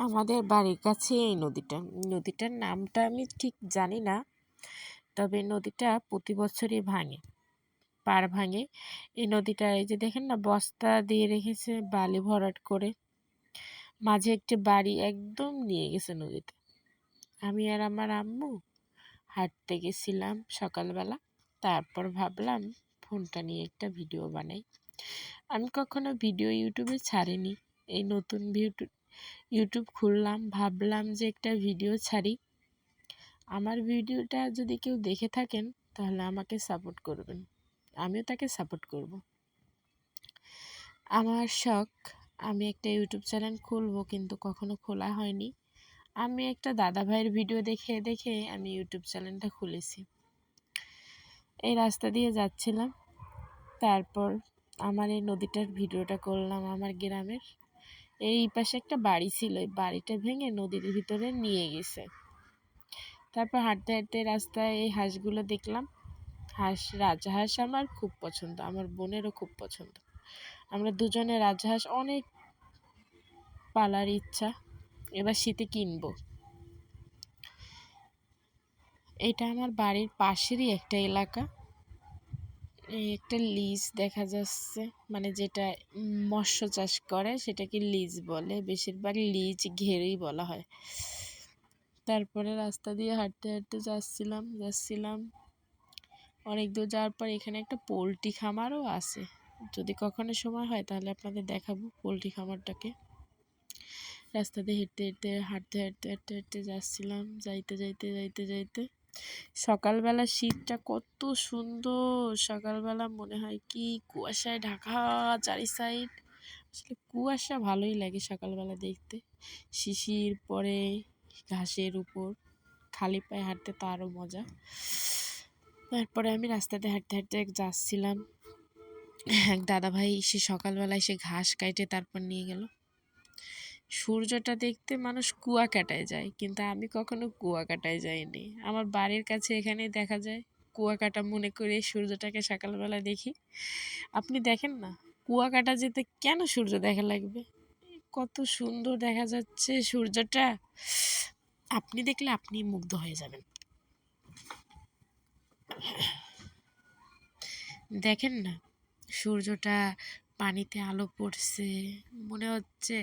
আমাদের বাড়ির কাছে এই নদীটা। নদীটার নামটা আমি ঠিক জানি না, তবে নদীটা প্রতি বছরই ভাঙে, পার ভাঙে। এই নদীটা এই যে দেখেন না, বস্তা দিয়ে রেখেছে, বালি ভরাট করে। মাঝে একটি বাড়ি একদম নিয়ে গেছে নদীতে। আমি আর আমার আম্মু হাঁটতে গেছিলাম সকালবেলা, তারপর ভাবলাম ফোনটা নিয়ে একটা ভিডিও বানাই। আমি কখনো ভিডিও ইউটিউবে ছাড়িনি। এই নতুন ইউটিউব খুললাম, ভাবলাম যে একটা ভিডিও ছাড়ি। আমার ভিডিওটা যদি কেউ দেখে থাকেন, তাহলে আমাকে সাপোর্ট করবেন। আমিও তাকে সাপোর্ট করব। আমার শখ, আমি একটা ইউটিউব চ্যানেল খুলবো, কিন্তু কখনো খোলা হয়নি। আমি একটা দাদা ভাইয়ের ভিডিও দেখে দেখে আমি ইউটিউব চ্যানেলটা খুলেছি। এই রাস্তা দিয়ে যাচ্ছিলাম। তারপর আমার এই নদীটার ভিডিওটা করলাম আমার গ্রামের। এই পাশে একটা বাড়ি ছিল। এই বাড়িটা ভেঙে নদীর ভিতরে নিয়ে গেছে। তারপর হাঁটতে হাঁটতে রাস্তায় এই হাঁসগুলো দেখলাম। হাঁস, রাজহাঁস আমার খুব পছন্দ। আমার বোনেরও খুব পছন্দ। আমরা দুজনে রাজহাঁস অনেক পালার ইচ্ছা। এবার শীতে কিনবো। এটা আমার বাড়ির পাশেরই একটা এলাকা। একটা লিজ দেখা যাচ্ছে মানে যেটা মৎস্য চাষ করে সেটাকে লিজ বলে। বেশিরভাগ লিজ ঘেরেই বলা হয়। তারপরে রাস্তা দিয়ে হাঁটতে হাঁটতে যাচ্ছিলাম যাচ্ছিলাম। অনেক দূর যাওয়ার পর এখানে একটা পোলট্রি খামারও আছে। যদি কখনো সময় হয় তাহলে আপনাদের দেখাবো পোলট্রি খামারটাকে। রাস্তা দিয়ে হেঁটে হেঁটে হাঁটতে হাঁটতে হাঁটতে হাঁটতে যাচ্ছিলাম। যাইতে যাইতে যাইতে যাইতে সকালবেলা শীতটা কত সুন্দর। সকালবেলা মনে হয় কি কুয়াশায় ঢাকা, চারি সাইড। আসলে কুয়াশা ভালোই লাগে সকালবেলা দেখতে। শিশির পরে ঘাসের উপর। খালি পায়ে হাঁটতে তো আরও মজা। তারপরে আমি রাস্তাতে হাঁটতে হাঁটতে এক যাচ্ছিলাম। এক দাদাভাই সে সকালবেলায় সে ঘাস কাটে, তারপর নিয়ে গেল। সূর্যটা দেখতে মানুষ কুয়াকাটায় যায়, কিন্তু আমি কখনো কুয়াকাটায় যাইনি। আমার বাড়ির কাছে এখানে দেখা যায় কুয়াকাটা মনে করে সূর্যটাকে সকালবেলা দেখি। আপনি দেখেন না কুয়াকাটা যেতে কেন সূর্য দেখা লাগবে? কত সুন্দর দেখা যাচ্ছে সূর্যটা। আপনি দেখলে আপনি মুগ্ধ হয়ে যাবেন। দেখেন না, সূর্যটা পানিতে আলো পড়ছে, মনে হচ্ছে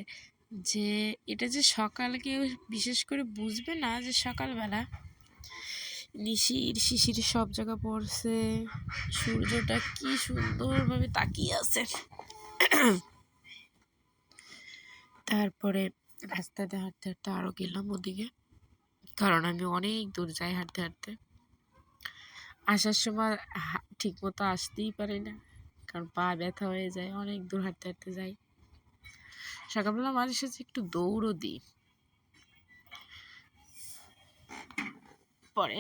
যে এটা যে সকাল কেউ বিশেষ করে বুঝবে না যে সকালবেলা নিশির শিশির সব জায়গা পড়ছে, সূর্যটা কি সুন্দরভাবে তাকিয়ে আছে। তারপরে রাস্তাতে হাঁটতে হাঁটতে আরও গেলাম ওদিকে, কারণ আমি অনেক দূর যাই হাঁটতে হাঁটতে। আসার সময় ঠিক মতো আসতেই পারি না, কারণ পা ব্যথা হয়ে যায়, অনেক দূর হাঁটতে হাঁটতে যাই। সকালবেলা মাঝে সাথে একটু দৌড়ও দিই। পরে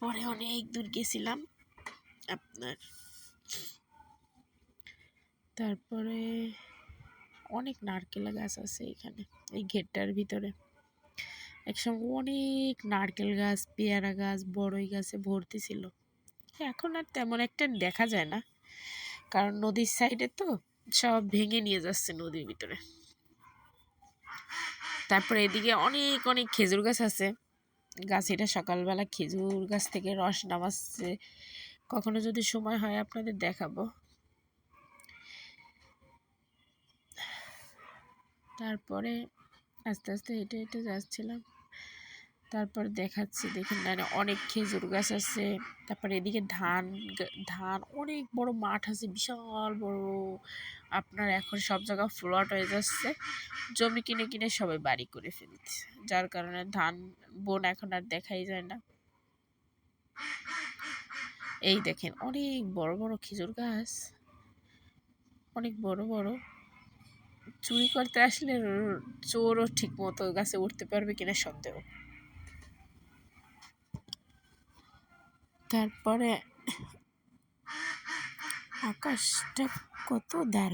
পরে অনেক দূর গেছিলাম আপনার। তারপরে অনেক নারকেল গাছ আছে এখানে, এই ঘেরটার ভিতরে। একসঙ্গে অনেক নারকেল গাছ, পেয়ারা গাছ, বড়ই গাছে ভর্তি ছিল। এখন আর তেমন একটা দেখা যায় না, কারণ নদীর সাইডে তো সব ভেঙে নিয়ে যাচ্ছে নদীর ভিতরে। তারপরে এদিকে অনেক অনেক খেজুর গাছ আছে। গাছ এটা সকালবেলা খেজুর গাছ থেকে রস নামাচ্ছে। কখনো যদি সময় হয় আপনাদের দেখাবো। তারপরে আস্তে আস্তে হেঁটে হেঁটে যাচ্ছিলাম। তারপর দেখাচ্ছি, দেখেন না অনেক খেজুর গাছ আছে। তারপরে এদিকে ধান ধান অনেক বড় মাঠ আছে, বিশাল বড়। আপনার এখন সব জায়গা ফ্লট হয়ে যাচ্ছে। জমি কিনে কিনে সবাই বাড়ি করে ফেলছে, যার কারণে ধান, বোন এখন আর দেখাই যায় না। এই দেখেন অনেক বড় বড় খেজুর গাছ, অনেক বড় বড়। চুরি করতে আসলে চোরও ঠিক মতো গাছে উঠতে পারবে কিনা সন্দেহ। তারপরে আকাশটা কত দারুণ।